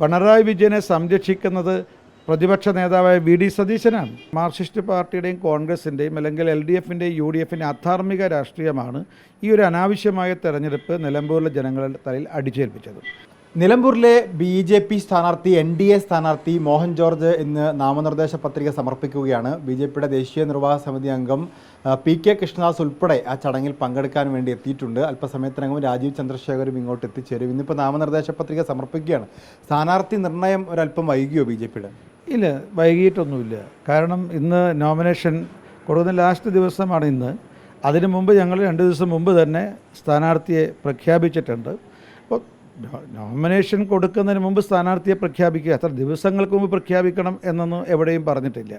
പിണറായി വിജയനെ സംരക്ഷിക്കുന്നത് പ്രതിപക്ഷ നേതാവായ വി ഡി സതീശനാണ്. മാർക്സിസ്റ്റ് പാർട്ടിയുടെയും കോൺഗ്രസിന്റെയും അല്ലെങ്കിൽ എൽ ഡി എഫിന്റെയും യു ഡി എഫിന്റെ അധാർമിക രാഷ്ട്രീയമാണ് ഈ ഒരു അനാവശ്യമായ തെരഞ്ഞെടുപ്പ് നിലമ്പൂരിലെ ജനങ്ങളുടെ തലയിൽ അടിച്ചേൽപ്പിച്ചത്. നിലമ്പൂരിലെ ബി ജെ പി സ്ഥാനാർത്ഥി എൻ ഡി എ സ്ഥാനാർത്ഥി മോഹൻ ജോർജ് ഇന്ന് നാമനിർദ്ദേശ പത്രിക സമർപ്പിക്കുകയാണ്. ബി ജെ പിയുടെ ദേശീയ നിർവാഹക സമിതി അംഗം പി കെ കൃഷ്ണദാസ് ഉൾപ്പെടെ ആ ചടങ്ങിൽ പങ്കെടുക്കാൻ വേണ്ടി എത്തിയിട്ടുണ്ട്. അല്പസമയത്തിനകം രാജീവ് ചന്ദ്രശേഖരും ഇങ്ങോട്ട് എത്തിച്ചേരും. ഇന്നിപ്പോൾ നാമനിർദ്ദേശ പത്രിക സമർപ്പിക്കുകയാണ്. സ്ഥാനാർത്ഥി നിർണയം ഒരല്പം വൈകിയോ ബി ജെ പിയുടെ? ഇല്ല വൈകിട്ടൊന്നുമില്ല കാരണം ഇന്ന് നോമിനേഷൻ കൊടുക്കുന്ന ലാസ്റ്റ് ദിവസമാണ് ഇന്ന്. അതിനു മുമ്പ് ഞങ്ങൾ രണ്ട് ദിവസം മുമ്പ് തന്നെ സ്ഥാനാർത്ഥിയെ പ്രഖ്യാപിച്ചിട്ടുണ്ട്. നോമിനേഷൻ കൊടുക്കുന്നതിന് മുമ്പ് സ്ഥാനാർത്ഥിയെ പ്രഖ്യാപിക്കുക. അത്ര ദിവസങ്ങൾക്ക് മുമ്പ് പ്രഖ്യാപിക്കണം എന്നൊന്നും എവിടെയും പറഞ്ഞിട്ടില്ല.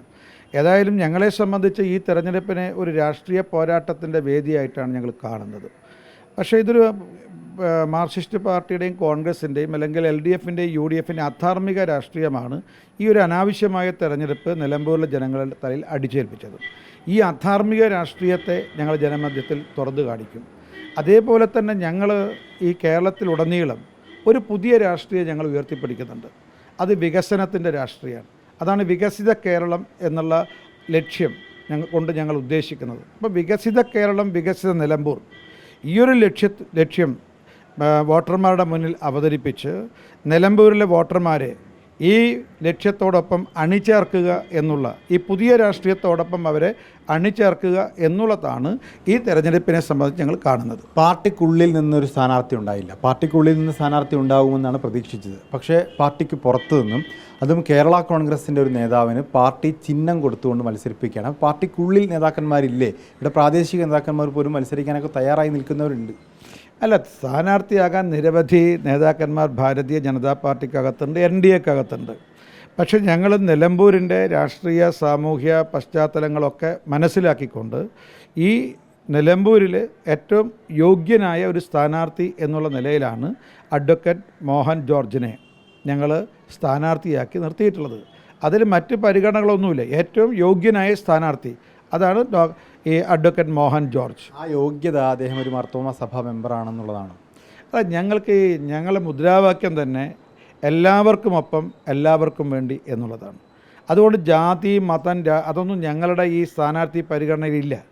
ഏതായാലും ഞങ്ങളെ സംബന്ധിച്ച് ഈ തെരഞ്ഞെടുപ്പിനെ ഒരു രാഷ്ട്രീയ പോരാട്ടത്തിന്റെ വേദിയായിട്ടാണ് ഞങ്ങൾ കാണുന്നത്. പക്ഷേ ഇതൊരു മാർക്സിസ്റ്റ് പാർട്ടിയുടെയും കോൺഗ്രസിന്റെയും അല്ലെങ്കിൽ എൽ ഡി എഫിന്റെയും യു ഡി എഫിന്റെ അധാർമിക രാഷ്ട്രീയമാണ് ഈ ഒരു അനാവശ്യമായ തെരഞ്ഞെടുപ്പ് നിലമ്പൂരിലെ ജനങ്ങളുടെ തലയിൽ അടിച്ചേൽപ്പിച്ചത്. ഈ അധാർമിക രാഷ്ട്രീയത്തെ ഞങ്ങൾ ജനമധ്യത്തിൽ തുറന്നു കാണിക്കും. അതേപോലെ തന്നെ ഞങ്ങൾ ഈ കേരളത്തിലുടനീളം ഒരു പുതിയ രാഷ്ട്രീയം ഞങ്ങൾ ഉയർത്തിപ്പിടിക്കുന്നുണ്ട്. അത് വികസനത്തിന്റെ രാഷ്ട്രീയമാണ്. അതാണ് വികസിത കേരളം എന്നുള്ള ലക്ഷ്യം ഞങ്ങൾ കൊണ്ട് ഞങ്ങൾ ഉദ്ദേശിക്കുന്നത്. അപ്പോൾ വികസിത കേരളം വികസിത നിലമ്പൂർ ഈ ഒരു ലക്ഷ്യ ലക്ഷ്യം വോട്ടർമാരുടെ മുന്നിൽ അവതരിപ്പിച്ച് നിലമ്പൂരിലെ വോട്ടർമാരെ ഈ ലക്ഷ്യത്തോടൊപ്പം അണിചേർക്കുക എന്നുള്ള ഈ പുതിയ രാഷ്ട്രീയത്തോടൊപ്പം അവരെ അണിചേർക്കുക എന്നുള്ളതാണ് ഈ തെരഞ്ഞെടുപ്പിനെ സംബന്ധിച്ച് ഞങ്ങൾ കാണുന്നത്. പാർട്ടിക്കുള്ളിൽ നിന്നൊരു സ്ഥാനാർത്ഥി ഉണ്ടായില്ല. പാർട്ടിക്കുള്ളിൽ നിന്ന് സ്ഥാനാർത്ഥി ഉണ്ടാകുമെന്നാണ് പ്രതീക്ഷിച്ചത്. പക്ഷേ പാർട്ടിക്ക് പുറത്തു നിന്നും അതും കേരള കോൺഗ്രസിന്റെ ഒരു നേതാവിന് പാർട്ടി ചിഹ്നം കൊടുത്തുകൊണ്ട് മത്സരിപ്പിക്കുകയാണ്. പാർട്ടിക്കുള്ളിൽ നേതാക്കന്മാരില്ലേ? ഇവിടെ പ്രാദേശിക നേതാക്കന്മാർ പോലും മത്സരിക്കാനൊക്കെ തയ്യാറായി നിൽക്കുന്നവരുണ്ട്. അല്ല സ്ഥാനാർത്ഥിയാകാൻ നിരവധി നേതാക്കന്മാർ ഭാരതീയ ജനതാ പാർട്ടിക്കകത്തുണ്ട് എൻ ഡി എക്കകത്തുണ്ട്. പക്ഷെ ഞങ്ങൾ നിലമ്പൂരിന്റെ രാഷ്ട്രീയ സാമൂഹ്യ പശ്ചാത്തലങ്ങളൊക്കെ മനസ്സിലാക്കിക്കൊണ്ട് ഈ നിലമ്പൂരിൽ ഏറ്റവും യോഗ്യനായ ഒരു സ്ഥാനാർത്ഥി എന്നുള്ള നിലയിലാണ് അഡ്വക്കേറ്റ് മോഹൻ ജോർജിനെ ഞങ്ങൾ സ്ഥാനാർത്ഥിയാക്കി നിർത്തിയിട്ടുള്ളത്. അതിൽ മറ്റ് പരിഗണനകളൊന്നുമില്ല ഏറ്റവും യോഗ്യനായ സ്ഥാനാർത്ഥി. അതാണ് ഈ അഡ്വക്കേറ്റ് മോഹൻ ജോർജ്. ആ യോഗ്യത അദ്ദേഹം ഒരു മർത്തോമ സഭ മെമ്പറാണെന്നുള്ളതാണ്. അല്ല ഞങ്ങൾക്ക് ഞങ്ങളുടെ മുദ്രാവാക്യം തന്നെ എല്ലാവർക്കുമൊപ്പം എല്ലാവർക്കും വേണ്ടി എന്നുള്ളതാണ്. അതുകൊണ്ട് ജാതി മതം അതൊന്നും ഞങ്ങളുടെ ഈ സ്ഥാനാർത്ഥി പരിഗണനയിലില്ല.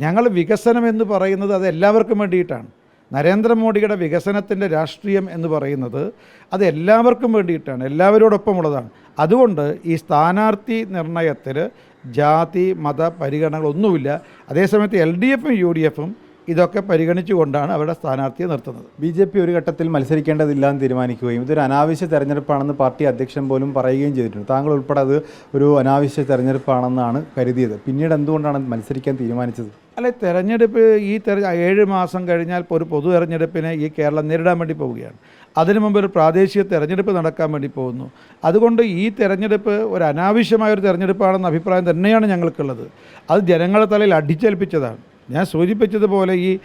ഞങ്ങൾ വികസനം എന്ന് പറയുന്നത് അത് എല്ലാവർക്കും വേണ്ടിയിട്ടാണ്. നരേന്ദ്രമോദിയുടെ വികസനത്തിന്റെ രാഷ്ട്രീയം എന്ന് പറയുന്നത് അത് എല്ലാവർക്കും വേണ്ടിയിട്ടാണ് എല്ലാവരോടൊപ്പമുള്ളതാണ്. അതുകൊണ്ട് ഈ സ്ഥാനാർത്ഥി നിർണയത്തിൽ ജാതി മത പരിഗണനകളൊന്നുമില്ല. അതേസമയത്ത് എൽ ഡി എഫും യു ഡി എഫും ഇതൊക്കെ പരിഗണിച്ചുകൊണ്ടാണ് അവരുടെ സ്ഥാനാർത്ഥിയെ നിർത്തുന്നത്. ബി ജെ പി ഒരു ഘട്ടത്തിൽ മത്സരിക്കേണ്ടതില്ല എന്ന് തീരുമാനിക്കുകയും ഇതൊരു അനാവശ്യ തെരഞ്ഞെടുപ്പാണെന്ന് പാർട്ടി അധ്യക്ഷൻ പോലും പറയുകയും ചെയ്തിട്ടുണ്ട്. താങ്കൾ ഉൾപ്പെടെ അത് ഒരു അനാവശ്യ തെരഞ്ഞെടുപ്പാണെന്നാണ് കരുതിയത്. പിന്നീട് എന്തുകൊണ്ടാണ് മത്സരിക്കാൻ തീരുമാനിച്ചത്? അല്ല തെരഞ്ഞെടുപ്പ് ഈ തെര ഏഴ് മാസം കഴിഞ്ഞാൽ ഇപ്പോൾ ഒരു പൊതു തെരഞ്ഞെടുപ്പിനെ ഈ കേരളം നേരിടാൻ വേണ്ടി പോവുകയാണ്. അതിനു മുമ്പ് ഒരു പ്രാദേശിക തെരഞ്ഞെടുപ്പ് നടക്കാൻ വേണ്ടി പോകുന്നു. അതുകൊണ്ട് ഈ തെരഞ്ഞെടുപ്പ് ഒരു അനാവശ്യമായ ഒരു തെരഞ്ഞെടുപ്പാണെന്ന അഭിപ്രായം തന്നെയാണ് ഞങ്ങൾക്കുള്ളത്. അത് ജനങ്ങളെ തലയിൽ അടിച്ചേൽപ്പിച്ചതാണ്. ഞാൻ സൂചിപ്പിച്ചതുപോലെ ഈ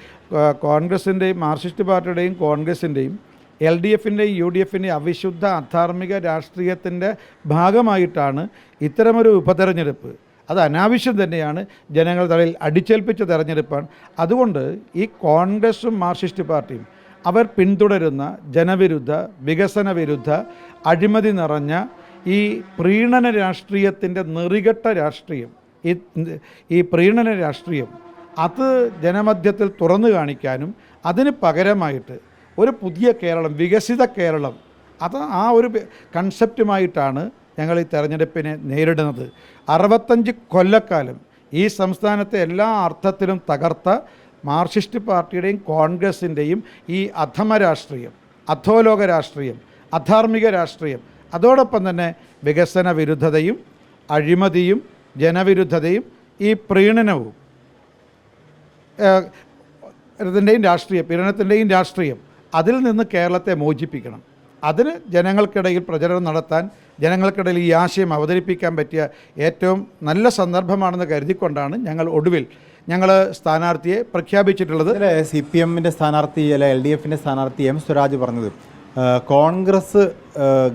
കോൺഗ്രസിന്റെയും മാർക്സിസ്റ്റ് പാർട്ടിയുടെയും കോൺഗ്രസിന്റെയും എൽ ഡി എഫിന്റെയും യു ഡി എഫിന്റെയും അവിശുദ്ധ അധാർമിക രാഷ്ട്രീയത്തിന്റെ ഭാഗമായിട്ടാണ് ഇത്തരമൊരു ഉപതെരഞ്ഞെടുപ്പ്. അത് അനാവശ്യം തന്നെയാണ് ജനങ്ങളുടെ തലയിൽ അടിച്ചേൽപ്പിച്ച തെരഞ്ഞെടുപ്പാണ്. അതുകൊണ്ട് ഈ കോൺഗ്രസും മാർക്സിസ്റ്റ് പാർട്ടിയും അവർ പിന്തുടരുന്ന ജനവിരുദ്ധ വികസന വിരുദ്ധ അഴിമതി നിറഞ്ഞ ഈ പ്രീണന രാഷ്ട്രീയത്തിന്റെ നെറികെട്ട രാഷ്ട്രീയം ഈ ഈ പ്രീണന രാഷ്ട്രീയം അത് ജനമധ്യത്തിൽ തുറന്നു കാണിക്കാനും അതിന് പകരമായിട്ട് ഒരു പുതിയ കേരളം വികസിത കേരളം അത് ആ ഒരു കൺസെപ്റ്റുമായിട്ടാണ് ഞങ്ങൾ ഈ തെരഞ്ഞെടുപ്പിനെ നേരിടുന്നത്. അറുപത്തഞ്ച് കൊല്ലക്കാലം ഈ സംസ്ഥാനത്തെ എല്ലാ അർത്ഥത്തിലും തകർത്ത മാർക്സിസ്റ്റ് പാർട്ടിയുടെയും കോൺഗ്രസിന്റെയും ഈ അധമ രാഷ്ട്രീയം അധോലോക രാഷ്ട്രീയം അധാർമിക രാഷ്ട്രീയം അതോടൊപ്പം തന്നെ വികസന വിരുദ്ധതയും അഴിമതിയും ജനവിരുദ്ധതയും ഈ പ്രീണനവും ഇതിന്റെയും രാഷ്ട്രീയം പീഡനത്തിന്റെയും രാഷ്ട്രീയം അതിൽ നിന്ന് കേരളത്തെ മോചിപ്പിക്കണം. അതിന് ജനങ്ങൾക്കിടയിൽ പ്രചരണം നടത്താൻ ജനങ്ങൾക്കിടയിൽ ഈ ആശയം അവതരിപ്പിക്കാൻ പറ്റിയ ഏറ്റവും നല്ല സന്ദർഭമാണെന്ന് കരുതിക്കൊണ്ടാണ് ഞങ്ങൾ ഒടുവിൽ ഞങ്ങൾ സ്ഥാനാർത്ഥിയെ പ്രഖ്യാപിച്ചിട്ടുള്ളത് സി പി എമ്മിന്റെ സ്ഥാനാർത്ഥി അല്ലെ എൽ ഡി എഫിന്റെ സ്ഥാനാർത്ഥി എം സ്വരാജ് പറഞ്ഞത്. കോൺഗ്രസ്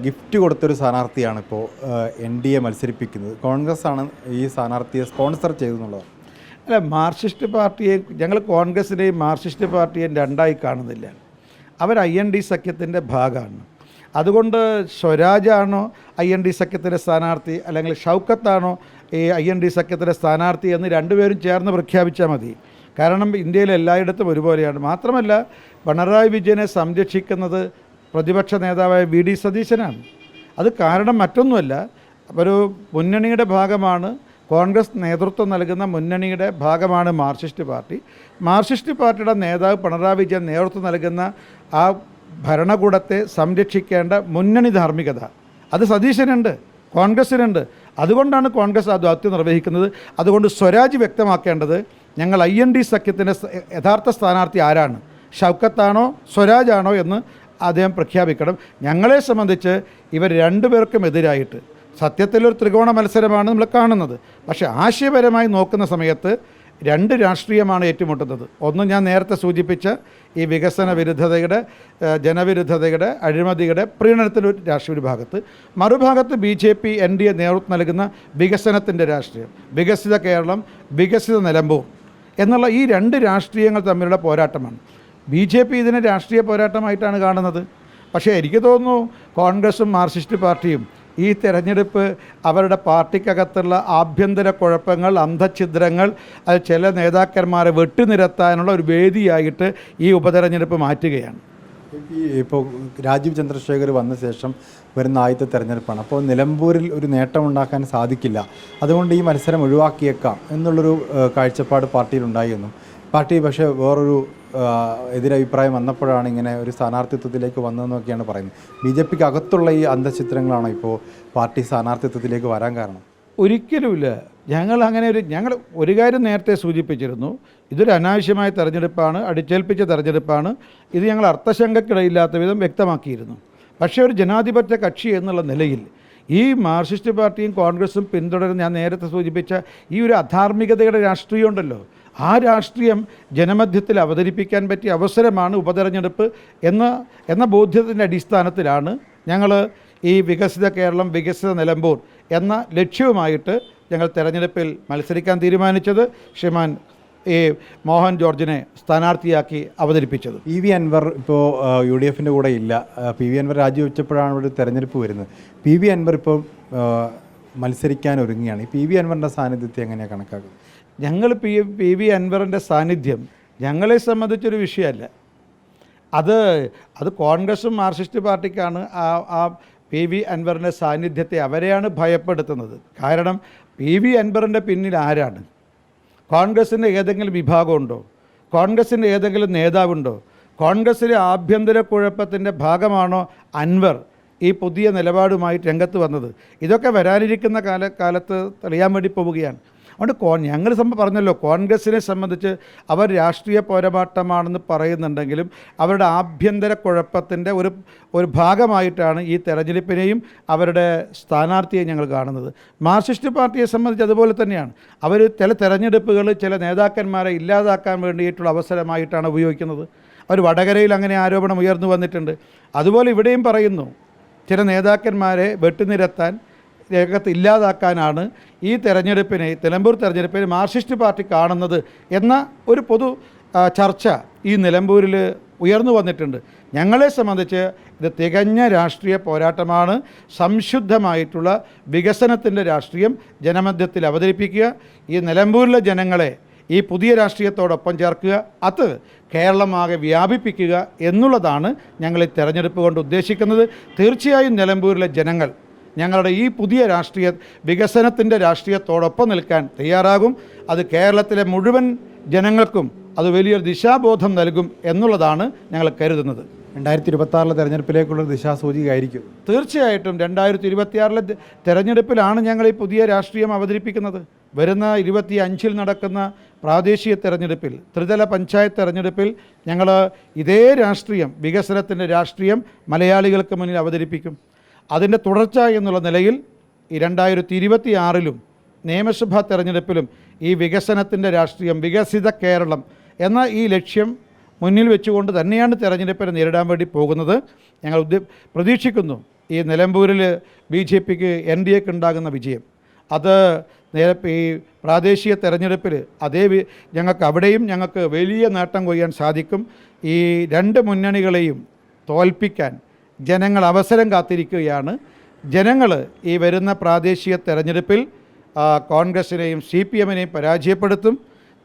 ഗിഫ്റ്റ് കൊടുത്തൊരു സ്ഥാനാർത്ഥിയാണ് ഇപ്പോൾ എൻ ഡി എ മത്സരിപ്പിക്കുന്നത്. കോൺഗ്രസ് ആണ് ഈ സ്ഥാനാർത്ഥിയെ സ്പോൺസർ ചെയ്തെന്നുള്ളത് അല്ല മാർക്സിസ്റ്റ് പാർട്ടിയെ ഞങ്ങൾ കോൺഗ്രസിനെയും മാർക്സിസ്റ്റ് പാർട്ടിയെയും രണ്ടായി കാണുന്നില്ല. അവർ ഐ എൻ ഡി സഖ്യത്തിന്റെ ഭാഗമാണ്. അതുകൊണ്ട് സ്വരാജാണോ ഐ എൻ ഡി സഖ്യത്തിന്റെ സ്ഥാനാർത്ഥി അല്ലെങ്കിൽ ഷൗക്കത്താണോ ഈ ഐ എൻ ഡി സഖ്യത്തിന്റെ സ്ഥാനാർത്ഥി എന്ന് രണ്ടുപേരും ചേർന്ന് പ്രഖ്യാപിച്ചാൽ മതി. കാരണം ഇന്ത്യയിൽ എല്ലായിടത്തും ഒരുപോലെയാണ്. മാത്രമല്ല പിണറായി വിജയനെ സംരക്ഷിക്കുന്നത് പ്രതിപക്ഷ നേതാവായ വി ഡി സതീശനാണ്. അത് കാരണം മറ്റൊന്നുമല്ല ഒരു മുന്നണിയുടെ ഭാഗമാണ് കോൺഗ്രസ് നേതൃത്വം നൽകുന്ന മുന്നണിയുടെ ഭാഗമാണ് മാർക്സിസ്റ്റ് പാർട്ടി. മാർക്സിസ്റ്റ് പാർട്ടിയുടെ നേതാവ് പിണറായി വിജയൻ നേതൃത്വം നൽകുന്ന ആ ഭരണകൂടത്തെ സംരക്ഷിക്കേണ്ട മുന്നണി ധാർമ്മികത. അത് സതീശനുണ്ട് കോൺഗ്രസ്സിനുണ്ട്. അതുകൊണ്ടാണ് കോൺഗ്രസ് ആ ദൗത്യം നിർവഹിക്കുന്നത് അതുകൊണ്ട് സ്വരാജ് വ്യക്തമാക്കേണ്ടത് ഞങ്ങൾ ഐ എൻ ഡി സഖ്യത്തിന്റെ യഥാർത്ഥ സ്ഥാനാർത്ഥി ആരാണ്? ഷൗക്കത്താണോ സ്വരാജാണോ എന്ന് അദ്ദേഹം പ്രഖ്യാപിക്കണം. ഞങ്ങളെ സംബന്ധിച്ച് ഇവർ രണ്ടുപേർക്കും എതിരായിട്ട്. സത്യത്തിലൊരു ത്രികോണ മത്സരമാണ് നമ്മൾ കാണുന്നത്. പക്ഷേ ആശയപരമായി നോക്കുന്ന സമയത്ത് രണ്ട് രാഷ്ട്രീയമാണ് ഏറ്റുമുട്ടുന്നത്. ഒന്ന് ഞാൻ നേരത്തെ സൂചിപ്പിച്ച ഈ വികസന വിരുദ്ധതയുടെ ജനവിരുദ്ധതയുടെ അഴിമതിയുടെ പ്രീണനത്തിന്റെ രാഷ്ട്രീയ ഒരു ഭാഗത്ത് മറുഭാഗത്ത് B J P N D A നേതൃത്വം നൽകുന്ന വികസനത്തിന്റെ രാഷ്ട്രീയം വികസിത കേരളം വികസിത നിലമ്പൂർ എന്നുള്ള ഈ രണ്ട് രാഷ്ട്രീയങ്ങൾ തമ്മിലുള്ള പോരാട്ടമാണ്. ബി ജെ പി ഇതിനെ രാഷ്ട്രീയ പോരാട്ടമായിട്ടാണ് കാണുന്നത്. പക്ഷേ എനിക്ക് തോന്നുന്നു കോൺഗ്രസും മാർക്സിസ്റ്റ് പാർട്ടിയും ഈ തിരഞ്ഞെടുപ്പ് അവരുടെ പാർട്ടിക്കകത്തുള്ള ആഭ്യന്തര കുഴപ്പങ്ങൾ അന്ധഛിദ്രങ്ങൾ അത് ചില നേതാക്കന്മാരെ വെട്ടിനിരത്താനുള്ള ഒരു വേദിയായിട്ട് ഈ ഉപതെരഞ്ഞെടുപ്പ് മാറ്റുകയാണ്. ഇപ്പോൾ രാജീവ് ചന്ദ്രശേഖർ വന്ന ശേഷം വരുന്ന ആദ്യത്തെ തെരഞ്ഞെടുപ്പാണ്. അപ്പോൾ നിലമ്പൂരിൽ ഒരു നേട്ടമുണ്ടാക്കാൻ സാധിക്കില്ല. അതുകൊണ്ട് ഈ മത്സരം ഒഴിവാക്കിയേക്കാം എന്നുള്ളൊരു കാഴ്ചപ്പാട് കാഴ്ചപ്പാട് പാർട്ടിയിലുണ്ടായിരുന്നു പാർട്ടി പക്ഷേ വേറൊരു എതിരഭിപ്രായം വന്നപ്പോഴാണ് ഇങ്ങനെ ഒരു സ്ഥാനാർത്ഥിത്വത്തിലേക്ക് വന്നതെന്നൊക്കെയാണ് പറയുന്നത്. ബി ജെ പിക്ക് അകത്തുള്ള ഈ അന്തചിത്രങ്ങളാണോ ഇപ്പോൾ പാർട്ടി സ്ഥാനാർത്ഥിത്വത്തിലേക്ക് വരാൻ കാരണം. ഒരിക്കലുമില്ല. ഞങ്ങൾ അങ്ങനെ ഒരു ഞങ്ങൾ ഒരു കാര്യം നേരത്തെ സൂചിപ്പിച്ചിരുന്നു. ഇതൊരു അനാവശ്യമായ തെരഞ്ഞെടുപ്പാണ് അടിച്ചേൽപ്പിച്ച തെരഞ്ഞെടുപ്പാണ്. ഇത് ഞങ്ങൾ അർത്ഥശങ്കക്കിടയില്ലാത്ത വിധം വ്യക്തമാക്കിയിരുന്നു. പക്ഷേ ഒരു ജനാധിപത്യ കക്ഷി എന്നുള്ള നിലയിൽ ഈ മാർക്സിസ്റ്റ് പാർട്ടിയും കോൺഗ്രസും പിന്തുടരുന്ന ഞാൻ നേരത്തെ സൂചിപ്പിച്ച ഈ ഒരു അധാർമികതയുടെ രാഷ്ട്രീയം ഉണ്ടല്ലോ. ആ രാഷ്ട്രീയം ജനമധ്യത്തിൽ അവതരിപ്പിക്കാൻ പറ്റിയ അവസരമാണ് ഉപതെരഞ്ഞെടുപ്പ് എന്ന എന്ന ബോധ്യത്തിന്റെ അടിസ്ഥാനത്തിലാണ് ഞങ്ങൾ ഈ വികസിത കേരളം വികസിത നിലമ്പൂർ എന്ന ലക്ഷ്യവുമായിട്ട് ഞങ്ങൾ തെരഞ്ഞെടുപ്പിൽ മത്സരിക്കാൻ തീരുമാനിച്ചത്. ശ്രീമാൻ ഈ മോഹൻ ജോർജിനെ സ്ഥാനാർത്ഥിയാക്കി അവതരിപ്പിച്ചത്. പി വി അൻവർ ഇപ്പോൾ യു ഡി എഫിന്റെ കൂടെ ഇല്ല. പി വി അൻവർ രാജിവെച്ചപ്പോഴാണ് ഇവിടെ ഒരു തെരഞ്ഞെടുപ്പ് വരുന്നത്. പി വി അൻവർ ഇപ്പോൾ മത്സരിക്കാൻ ഒരുങ്ങുകയാണ്. ഈ പി വി അൻവറിന്റെ സാന്നിധ്യത്തെ എങ്ങനെയാണ് കണക്കാക്കുന്നത്? ഞങ്ങൾ പി പി വി അൻവറിന്റെ സാന്നിധ്യം ഞങ്ങളെ സംബന്ധിച്ചൊരു വിഷയമല്ല. അത് അത് കോൺഗ്രസും മാർക്സിസ്റ്റ് പാർട്ടിക്കാണ് ആ ആ പി വി അൻവറിന്റെ സാന്നിധ്യത്തെ അവരെയാണ് ഭയപ്പെടുത്തുന്നത്. കാരണം പി വി അൻവറിന്റെ പിന്നിൽ ആരാണ്? കോൺഗ്രസിന്റെ ഏതെങ്കിലും വിഭാഗമുണ്ടോ? കോൺഗ്രസിന്റെ ഏതെങ്കിലും നേതാവുണ്ടോ? കോൺഗ്രസിലെ ആഭ്യന്തര കുഴപ്പത്തിന്റെ ഭാഗമാണോ അൻവർ ഈ പുതിയ നിലപാടുമായി രംഗത്ത് വന്നത്? ഇതൊക്കെ വരാനിരിക്കുന്ന കാല കാലത്ത് തെളിയാൻ വേണ്ടി പോവുകയാണ്. അതുകൊണ്ട് കോ ഞങ്ങൾ പറഞ്ഞല്ലോ കോൺഗ്രസിനെ സംബന്ധിച്ച് അവർ രാഷ്ട്രീയ പോരാട്ടമാണെന്ന് പറയുന്നുണ്ടെങ്കിലും അവരുടെ ആഭ്യന്തര കുഴപ്പത്തിന്റെ ഒരു ഒരു ഭാഗമായിട്ടാണ് ഈ തെരഞ്ഞെടുപ്പിനെയും അവരുടെ സ്ഥാനാർത്ഥിയെ ഞങ്ങൾ കാണുന്നത്. മാർക്സിസ്റ്റ് പാർട്ടിയെ സംബന്ധിച്ച് അതുപോലെ തന്നെയാണ്. അവർ ചില തെരഞ്ഞെടുപ്പുകൾ ചില നേതാക്കന്മാരെ ഇല്ലാതാക്കാൻ വേണ്ടിയിട്ടുള്ള അവസരമായിട്ടാണ് ഉപയോഗിക്കുന്നത്. അവർ വടകരയിൽ അങ്ങനെ ആരോപണം ഉയർന്നു വന്നിട്ടുണ്ട്. അതുപോലെ ഇവിടെയും പറയുന്നു ചില നേതാക്കന്മാരെ വെട്ടിനിരത്താൻ രംഗത്ത് ഇല്ലാതാക്കാനാണ് ഈ തെരഞ്ഞെടുപ്പിനെ നിലമ്പൂർ തെരഞ്ഞെടുപ്പിനെ മാർക്സിസ്റ്റ് പാർട്ടി കാണുന്നത് എന്ന ഒരു പൊതു ചർച്ച ഈ നിലമ്പൂരിൽ ഉയർന്നു വന്നിട്ടുണ്ട്. ഞങ്ങളെ സംബന്ധിച്ച് ഇത് തികഞ്ഞ രാഷ്ട്രീയ പോരാട്ടമാണ്. സംശുദ്ധമായിട്ടുള്ള വികസനത്തിന്റെ രാഷ്ട്രീയം ജനമധ്യത്തിൽ അവതരിപ്പിക്കുക. ഈ നിലമ്പൂരിലെ ജനങ്ങളെ ഈ പുതിയ രാഷ്ട്രീയത്തോടൊപ്പം ചേർക്കുക. അത് കേരളമാകെ വ്യാപിപ്പിക്കുക എന്നുള്ളതാണ് ഞങ്ങൾ ഈ തെരഞ്ഞെടുപ്പ് കൊണ്ട് ഉദ്ദേശിക്കുന്നത്. തീർച്ചയായും നിലമ്പൂരിലെ ജനങ്ങൾ ഞങ്ങളുടെ ഈ പുതിയ രാഷ്ട്രീയ വികസനത്തിന്റെ രാഷ്ട്രീയത്തോടൊപ്പം നിൽക്കാൻ തയ്യാറാകും. അത് കേരളത്തിലെ മുഴുവൻ ജനങ്ങൾക്കും അത് വലിയൊരു ദിശാബോധം നൽകും എന്നുള്ളതാണ് ഞങ്ങൾ കരുതുന്നത്. രണ്ടായിരത്തി ഇരുപത്തി ആറിലെ തെരഞ്ഞെടുപ്പിലേക്കുള്ള ദിശാസൂചികയായിരിക്കും. തീർച്ചയായിട്ടും രണ്ടായിരത്തി ഇരുപത്തിയാറിലെ തെരഞ്ഞെടുപ്പിലാണ് ഞങ്ങൾ ഈ പുതിയ രാഷ്ട്രീയം അവതരിപ്പിക്കുന്നത്. വരുന്ന ഇരുപത്തി അഞ്ചിൽ നടക്കുന്ന പ്രാദേശിക തെരഞ്ഞെടുപ്പിൽ ത്രിതല പഞ്ചായത്ത് തെരഞ്ഞെടുപ്പിൽ ഞങ്ങൾ ഇതേ രാഷ്ട്രീയം വികസനത്തിന്റെ രാഷ്ട്രീയം മലയാളികൾക്ക് മുന്നിൽ അവതരിപ്പിക്കും. അതിന്റെ തുടർച്ച എന്നുള്ള നിലയിൽ ഈ രണ്ടായിരത്തി ഇരുപത്തി ആറിലും നിയമസഭാ തെരഞ്ഞെടുപ്പിലും ഈ വികസനത്തിന്റെ രാഷ്ട്രീയം വികസിത കേരളം എന്ന ഈ ലക്ഷ്യം മുന്നിൽ വെച്ചുകൊണ്ട് തന്നെയാണ് തെരഞ്ഞെടുപ്പിനെ നേരിടാൻ വേണ്ടി പോകുന്നത്. ഞങ്ങൾ പ്രതീക്ഷിക്കുന്നു ഈ നിലമ്പൂരിൽ ബി ജെ പിക്ക് എൻ ഡി എക്ക് ഉണ്ടാകുന്ന വിജയം. അത് നേരെ ഈ പ്രാദേശിക തെരഞ്ഞെടുപ്പിൽ അതേ ഞങ്ങൾക്ക് അവിടെയും ഞങ്ങൾക്ക് വലിയ നേട്ടം കൊയ്യാൻ സാധിക്കും. ഈ രണ്ട് മുന്നണികളെയും തോൽപ്പിക്കാൻ ജനങ്ങൾ അവസരം കാത്തിരിക്കുകയാണ്. ജനങ്ങൾ ഈ വരുന്ന പ്രാദേശിക തെരഞ്ഞെടുപ്പിൽ കോൺഗ്രസിനെയും സി പി എമ്മിനെയും പരാജയപ്പെടുത്തും.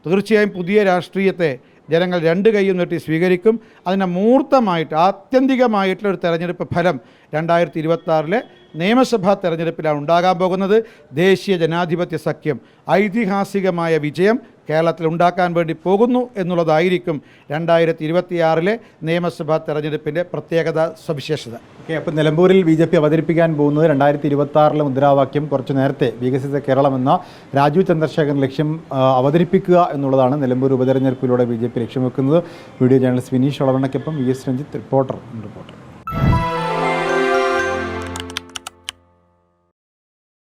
തീർച്ചയായും പുതിയ രാഷ്ട്രീയത്തെ ജനങ്ങൾ രണ്ട് കൈയും നീട്ടി സ്വീകരിക്കും. അതിനെ മൂർത്തമായിട്ട് ആത്യന്തികമായിട്ടുള്ള ഒരു തെരഞ്ഞെടുപ്പ് ഫലം രണ്ടായിരത്തി ഇരുപത്തി നിയമസഭാ തെരഞ്ഞെടുപ്പിലാണ് ഉണ്ടാകാൻ പോകുന്നത്. ദേശീയ ജനാധിപത്യ സഖ്യം ഐതിഹാസികമായ വിജയം കേരളത്തിൽ ഉണ്ടാക്കാൻ വേണ്ടി പോകുന്നു എന്നുള്ളതായിരിക്കും രണ്ടായിരത്തി ഇരുപത്തിയാറിലെ നിയമസഭാ തെരഞ്ഞെടുപ്പിന്റെ പ്രത്യേകത സവിശേഷത. ഓക്കെ അപ്പോൾ നിലമ്പൂരിൽ ബി ജെ പി അവതരിപ്പിക്കാൻ പോകുന്നത് രണ്ടായിരത്തി ഇരുപത്തി മുദ്രാവാക്യം കുറച്ച് നേരത്തെ വികസിത കേരളം എന്ന ചന്ദ്രശേഖരൻ ലക്ഷ്യം അവതരിപ്പിക്കുക എന്നുള്ളതാണ് നിലമ്പൂർ ഉപതെരഞ്ഞെടുപ്പിലൂടെ ബി ജെ പി ലക്ഷ്യം വെക്കുന്നത്. Video journalist Vineesh ഒളവണ്ണയ്ക്കൊപ്പം V S Ranjith reporter reporter.